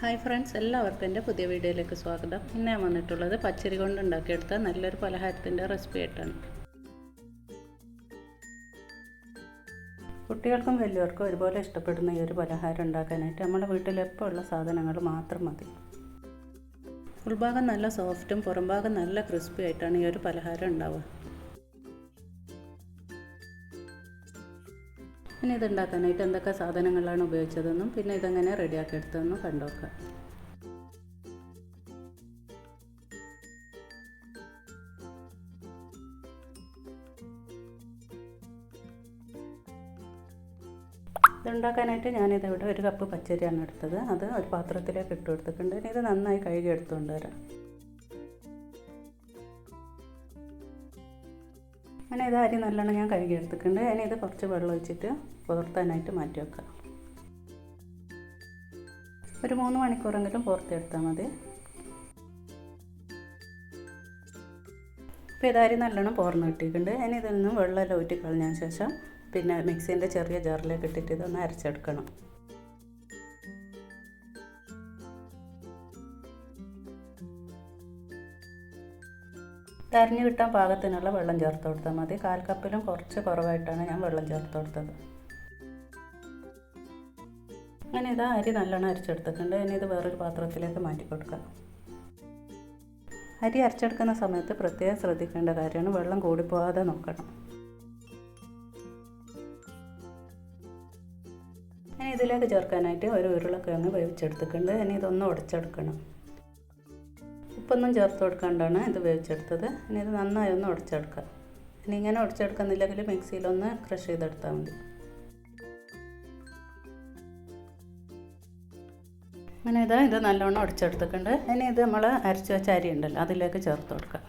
Hi friends എല്ലാവർക്കും എന്റെ പുതിയ വീഡിയോയിലേക്ക് സ്വാഗതം. ഇന്ന് ഞാൻ വന്നിട്ടുള്ളത് പച്ചരി കൊണ്ട് ഉണ്ടാക്കിയെടുത്ത നല്ലൊരു പലഹാരത്തിന്റെ റെസിപ്പി ആയിട്ടാണ്. കുട്ടികൾക്കും വലിയവർക്കും ഒരുപോലെ ഇഷ്ടപ്പെടുന്ന ഈ ഒരു പലഹാരം ഉണ്ടാക്കാനായിട്ട് നമ്മുടെ വീട്ടിൽ എപ്പോൾ ഉള്ള സാധനങ്ങൾ മാത്രം മതി. ഉൾഭാഗം നല്ല സോഫ്റ്റും പുറംഭാഗം നല്ല ക്രിസ്പി ആയിട്ടാണ് ഈ ഒരു പലഹാരം ഉണ്ടാവുക. ഇനി ഇത് ഉണ്ടാക്കാനായിട്ട് എന്തൊക്കെ സാധനങ്ങളാണ് ഉപയോഗിച്ചതെന്നും പിന്നെ ഇതെങ്ങനെ റെഡിയാക്കി എടുത്തതെന്നും കണ്ടുനോക്കാം ഇതുണ്ടാക്കാനായിട്ട് ഞാനിതിവിടെ ഒരു കപ്പ് പച്ചരിയാണ് എടുത്തത്. അത് ഒരു പാത്രത്തിലേക്ക് ഇട്ട് കൊടുത്തിട്ടുണ്ട്. ഇനി ഇത് നന്നായി കഴുകി എടുത്തുകൊണ്ട് വരാം. അങ്ങനെ ഇത് അരി നല്ലോണം ഞാൻ കഴുകി എടുത്തിട്ടുണ്ട്. ഇനി ഇത് കുറച്ച് വെള്ളം ഒഴിച്ചിട്ട് പുതർത്താനായിട്ട് മാറ്റി വെക്കാം. ഒരു മൂന്ന് മണിക്കൂറെങ്കിലും പുറത്തെടുത്താൽ മതി. ഇപ്പോൾ ഇത് അരി നല്ലോണം പോർന്ന് കിട്ടിയിട്ടുണ്ട്. ഇനി ഇതിൽ നിന്നും വെള്ളമെല്ലാം ഊറ്റി കളഞ്ഞതിന് ശേഷം പിന്നെ മിക്സീന്റെ ചെറിയ ജാറിലേക്ക് ഇട്ടിട്ട് ഇതൊന്ന് അരച്ചെടുക്കണം. തരിഞ്ഞു കിട്ടാൻ പാകത്തിനുള്ള വെള്ളം ചേർത്ത് കൊടുത്താൽ മതി. കാൽ കപ്പിലും കുറച്ച് കുറവായിട്ടാണ് ഞാൻ വെള്ളം ചേർത്ത് കൊടുത്തത്. അങ്ങനെ ഇതാ അരി നല്ലോണം അരിച്ചെടുത്തിട്ടുണ്ട്. ഇനി ഇത് വേറൊരു പാത്രത്തിലേക്ക് മാറ്റി കൊടുക്കാം. അരി അരച്ചെടുക്കുന്ന സമയത്ത് പ്രത്യേകം ശ്രദ്ധിക്കേണ്ട കാര്യമാണ് വെള്ളം കൂടിപ്പോകാതെ നോക്കണം. ഇനി ഇതിലേക്ക് ചേർക്കാനായിട്ട് ഒരു ഉരുളക്കിഴങ്ങ് വേവിച്ചെടുത്തിട്ടുണ്ട്. ഇനി ഇതൊന്ന് ഉടച്ചെടുക്കണം. ഉപ്പൊന്നും ചേർത്ത് കൊടുക്കാണ്ടാണ് ഇത് വേവിച്ചെടുത്തത്. ഇനി ഇത് നന്നായി ഒന്ന് ഉടച്ചെടുക്കാം ഇനി ഇങ്ങനെ ഉടച്ചെടുക്കുന്നില്ലെങ്കിൽ മിക്സിയിലൊന്ന് ക്രഷ് ചെയ്തെടുത്താൽ മതി. അങ്ങനെ ഇത് ഇത് നല്ലോണം ഉടച്ചെടുത്തിട്ടുണ്ട്. ഇനി ഇത് നമ്മൾ അരച്ച് വെച്ച അരി ഉണ്ടല്ലോ അതിലേക്ക് ചേർത്ത് കൊടുക്കുക.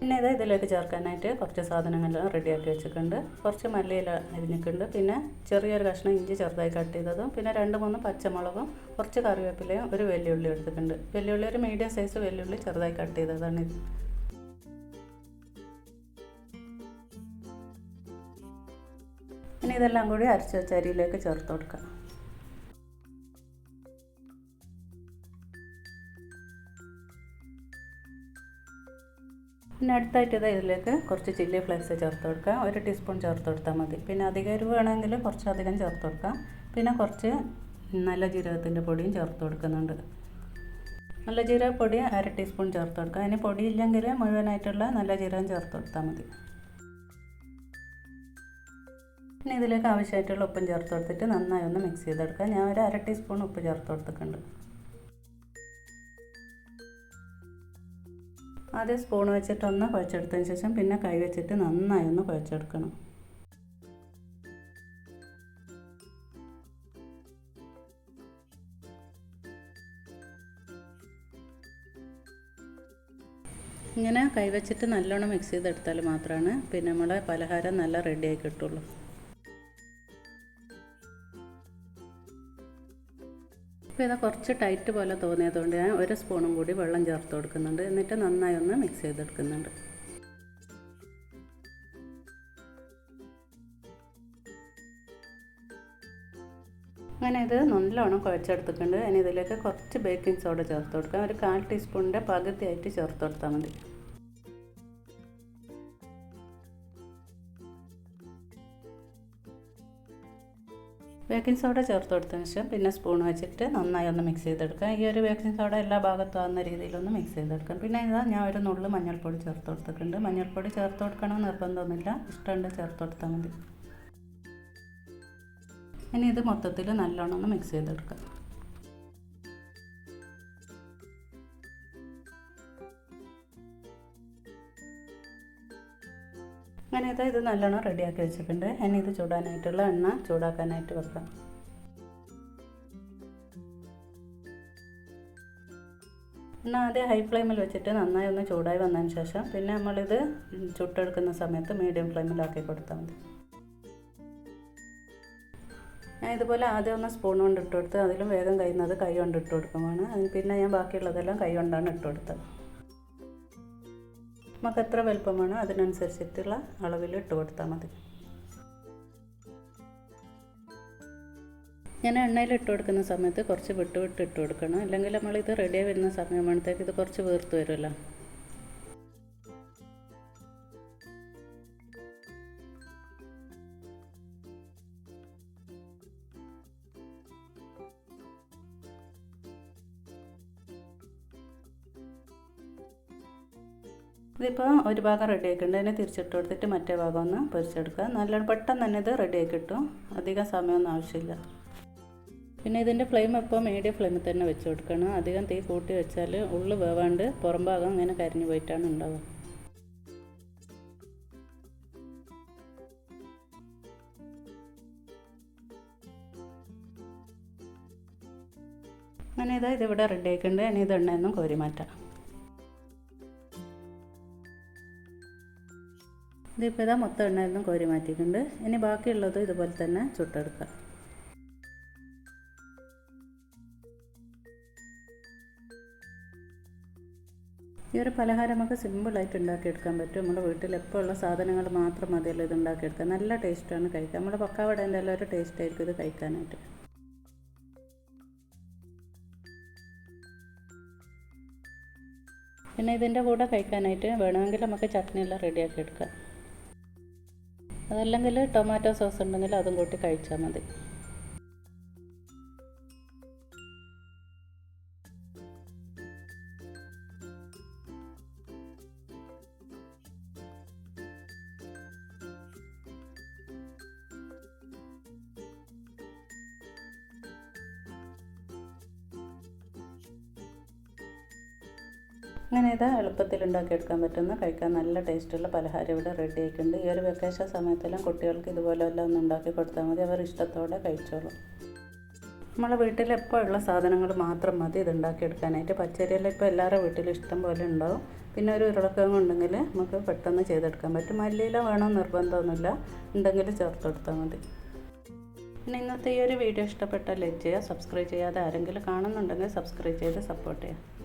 പിന്നെ ഇത് ഇതിലേക്ക് ചേർക്കാനായിട്ട് കുറച്ച് സാധനങ്ങളെല്ലാം റെഡിയാക്കി വെച്ചിട്ടുണ്ട്. കുറച്ച് മല്ലിയില അരിഞ്ഞിട്ടുണ്ട്. പിന്നെ ചെറിയൊരു കഷ്ണം ഇഞ്ചി ചെറുതായി കട്ട് ചെയ്തതും പിന്നെ രണ്ട് മൂന്ന് പച്ചമുളകും കുറച്ച് കറിവേപ്പിലയും ഒരു വെല്ലുള്ളി എടുത്തിട്ടുണ്ട്. വെല്ലുള്ളി ഒരു മീഡിയം സൈസ് വെല്ലുള്ളി ചെറുതായി കട്ട് ചെയ്തതാണ് ഇത്. പിന്നെ ഇതെല്ലാം കൂടി അരച്ച് വെച്ച അരിയിലേക്ക് ചേർത്ത് കൊടുക്കാം. പിന്നെ അടുത്തായിട്ട് ഇത് ഇതിലേക്ക് കുറച്ച് ചില്ലി ഫ്ലേക്സ് ചേർത്ത് കൊടുക്കുക. ഒരു ടീസ്പൂൺ ചേർത്ത് കൊടുത്താൽ മതി. പിന്നെ അധികം എരിവ് വേണമെങ്കിൽ കുറച്ചധികം ചേർത്ത് കൊടുക്കാം. പിന്നെ കുറച്ച് നല്ല ജീരകത്തിന്റെ പൊടിയും ചേർത്ത് കൊടുക്കുന്നുണ്ട്. നല്ല ജീരകപ്പൊടി അര ടീസ്പൂൺ ചേർത്ത് കൊടുക്കുക. അതിന് പൊടിയില്ലെങ്കിൽ മുഴുവനായിട്ടുള്ള നല്ല ജീരകം ചേർത്ത് കൊടുത്താൽ മതി. പിന്നെ ഇതിലേക്ക് ആവശ്യമായിട്ടുള്ള ഉപ്പും ചേർത്ത് കൊടുത്തിട്ട് നന്നായി ഒന്ന് മിക്സ് ചെയ്തെടുക്കുക. ഞാൻ ഒരു അര ടീസ്പൂൺ ഉപ്പ് ചേർത്ത് കൊടുത്തിട്ടുണ്ട്. ആദ്യം സ്പൂൺ വെച്ചിട്ടൊന്ന് കുഴച്ചെടുത്തതിന് ശേഷം പിന്നെ കൈ വെച്ചിട്ട് നന്നായി ഒന്ന് കുഴച്ചെടുക്കണം. ഇങ്ങനെ കൈവച്ചിട്ട് നല്ലോണം മിക്സ് ചെയ്തെടുത്താൽ മാത്രമാണ് പിന്നെ നമ്മളെ പലഹാരം നല്ല റെഡിയായി കിട്ടുള്ളൂ. ഇപ്പോൾ ഇതാ കുറച്ച് ടൈറ്റ് പോലെ തോന്നിയതുകൊണ്ട് ഞാൻ ഒരു സ്പൂണും കൂടി വെള്ളം ചേർത്ത് കൊടുക്കുന്നുണ്ട്. എന്നിട്ട് നന്നായി ഒന്ന് മിക്സ് ചെയ്തെടുക്കുന്നുണ്ട്. അങ്ങനെ ഇത് നല്ലോണം കുഴച്ചെടുത്തിട്ടുണ്ട്. ഇനി ഇതിലേക്ക് കുറച്ച് ബേക്കിംഗ് സോഡ ചേർത്ത് കൊടുക്കാം. ഒരു കാൽ ടീസ്പൂണിന്റെ പകുതിയായിട്ട് ചേർത്ത് കൊടുത്താൽ മതി. ബേക്കിംഗ് സോഡ ചേർത്ത് കൊടുത്തതിന് ശേഷം പിന്നെ സ്പൂൺ വെച്ചിട്ട് നന്നായി ഒന്ന് മിക്സ് ചെയ്തെടുക്കാം ഈ ഒരു ബേക്കിംഗ് സോഡ എല്ലാ ഭാഗത്തും ആകുന്ന രീതിയിലൊന്ന് മിക്സ് ചെയ്തെടുക്കാം പിന്നെ ഇതാ ഞാൻ ഒരു നുള്ള് മഞ്ഞൾപ്പൊടി ചേർത്ത് കൊടുത്തിട്ടുണ്ട്. മഞ്ഞൾപ്പൊടി ചേർത്ത് കൊടുക്കണം നിർബന്ധമൊന്നുമില്ല ഇഷ്ടമുണ്ട് ചേർത്ത് കൊടുത്താൽ മതി. ഇനി ഇത് മൊത്തത്തിൽ നല്ലോണം ഒന്ന് മിക്സ് ചെയ്തെടുക്കാം അങ്ങനെ ഇത് ഇത് നല്ലോണം റെഡിയാക്കി വെച്ചിട്ടുണ്ട്. ഇനി ഇത് ചൂടാനായിട്ടുള്ള എണ്ണ ചൂടാക്കാനായിട്ട് വെക്കാം. എണ്ണ ആദ്യം ഹൈ ഫ്ലെയിമിൽ വെച്ചിട്ട് നന്നായി ഒന്ന് ചൂടായി വന്നതിന് ശേഷം പിന്നെ നമ്മളിത് ചുട്ടെടുക്കുന്ന സമയത്ത് മീഡിയം ഫ്ലെയിമിലാക്കി കൊടുത്താൽ മതി. ഞാൻ ഇതുപോലെ ആദ്യം ഒന്ന് സ്പൂൺ കൊണ്ട് ഇട്ട് കൊടുത്ത് അതിലും വേഗം കഴിയുന്നത് കൈ കൊണ്ട് ഇട്ട് കൊടുക്കുമാണ് പിന്നെ ഞാൻ ബാക്കിയുള്ളതെല്ലാം കൈ കൊണ്ടാണ് ഇട്ട് കൊടുത്തത്. നമുക്ക് എത്ര വലുപ്പമാണോ അതിനനുസരിച്ചിട്ടുള്ള അളവിൽ ഇട്ട് കൊടുത്താൽ മതി. ഞാൻ എണ്ണയിൽ ഇട്ട് കൊടുക്കുന്ന സമയത്ത് കുറച്ച് വിട്ട് വിട്ട് ഇട്ട് കൊടുക്കണം. അല്ലെങ്കിൽ നമ്മളിത് റെഡിയായി വരുന്ന സമയമാണത്തേക്ക് ഇത് കുറച്ച് വീർത്ത് വരുമല്ലോ. ഇതിപ്പോൾ ഒരു ഭാഗം റെഡി ആക്കിയിട്ടുണ്ട് അതിനെ തിരിച്ചിട്ട് കൊടുത്തിട്ട് മറ്റേ ഭാഗം ഒന്ന് പൊരിച്ചെടുക്കുക. നല്ല പെട്ടെന്ന് തന്നെ ഇത് റെഡി ആക്കി കിട്ടും. അധികം സമയമൊന്നും ആവശ്യമില്ല. പിന്നെ ഇതിന്റെ ഫ്ലെയിം എപ്പോൾ മീഡിയം ഫ്ലെയിമിൽ തന്നെ വെച്ച് കൊടുക്കണം. അധികം തീ കൂട്ടി വെച്ചാൽ ഉള്ളു വേവാണ്ട് പുറം ഭാഗം ഇങ്ങനെ കരിഞ്ഞു പോയിട്ടാണ് ഉണ്ടാവുക. അങ്ങനെ ഇതാ ഇതിവിടെ റെഡി ആക്കിയിട്ടുണ്ട് ഇനി ഇത് എണ്ണയൊന്നും കോരി മാറ്റാം. ഇതിപ്പോൾ ഇതാ മൊത്തം എണ്ണയിരുന്നു കോരി മാറ്റിയിട്ടുണ്ട്. ഇനി ബാക്കിയുള്ളത് ഇതുപോലെ തന്നെ ചുട്ടെടുക്കാം. ഈ ഒരു പലഹാരം നമുക്ക് സിമ്പിളായിട്ട് ഉണ്ടാക്കിയെടുക്കാൻ പറ്റും. നമ്മുടെ വീട്ടിൽ എപ്പോൾ ഉള്ള സാധനങ്ങൾ മാത്രം മതിയല്ലോ ഇത് ഉണ്ടാക്കിയെടുക്കാൻ നല്ല ടേസ്റ്റാണ് കഴിക്കാൻ. നമ്മുടെ പക്കാവടേന്റെ എല്ലാം ഒരു ടേസ്റ്റ് ആയിരിക്കും ഇത് കഴിക്കാനായിട്ട്. പിന്നെ ഇതിന്റെ കൂടെ കഴിക്കാനായിട്ട് വേണമെങ്കിൽ നമുക്ക് ചട്നിയെല്ലാം റെഡിയാക്കി എടുക്കാം. അതല്ലെങ്കിൽ ടൊമാറ്റോ സോസ് ഉണ്ടെങ്കിൽ അതും കൂട്ടി കഴിച്ചാൽ മതി. അങ്ങനെ ഇത് എളുപ്പത്തിൽ ഉണ്ടാക്കിയെടുക്കാൻ പറ്റുന്ന കഴിക്കാൻ നല്ല ടേസ്റ്റുള്ള പലഹാരം ഇവിടെ റെഡി ആയിട്ടുണ്ട്. ഈ ഒരു വെക്കേഷൻ സമയത്തെല്ലാം കുട്ടികൾക്ക് ഇതുപോലെ എല്ലാം ഒന്ന് ഉണ്ടാക്കി കൊടുത്താൽ മതി. അവർ ഇഷ്ടത്തോടെ കഴിച്ചോളും. നമ്മളെ വീട്ടിൽ എപ്പോൾ ഉള്ള സാധനങ്ങൾ മാത്രം മതി ഇത് ഉണ്ടാക്കിയെടുക്കാനായിട്ട് പച്ചരിയെല്ലാം ഇപ്പോൾ എല്ലാവരുടെ വീട്ടിലും ഇഷ്ടം പോലെ ഉണ്ടാവും. പിന്നെ ഒരു ഉരുളക്കിഴങ്ങ് ഉണ്ടെങ്കിൽ നമുക്ക് പെട്ടെന്ന് ചെയ്തെടുക്കാൻ പറ്റും. മല്ലിയില വേണം നിർബന്ധമൊന്നുമില്ല. ഉണ്ടെങ്കിൽ ചേർത്ത് കൊടുത്താൽ മതി. പിന്നെ ഇന്നത്തെ ഈ ഒരു വീഡിയോ ഇഷ്ടപ്പെട്ടാൽ ലൈക്ക് ചെയ്യുക സബ്സ്ക്രൈബ് ചെയ്യാതെ ആരെങ്കിലും കാണുന്നുണ്ടെങ്കിൽ സബ്സ്ക്രൈബ് ചെയ്ത് സപ്പോർട്ട് ചെയ്യുക.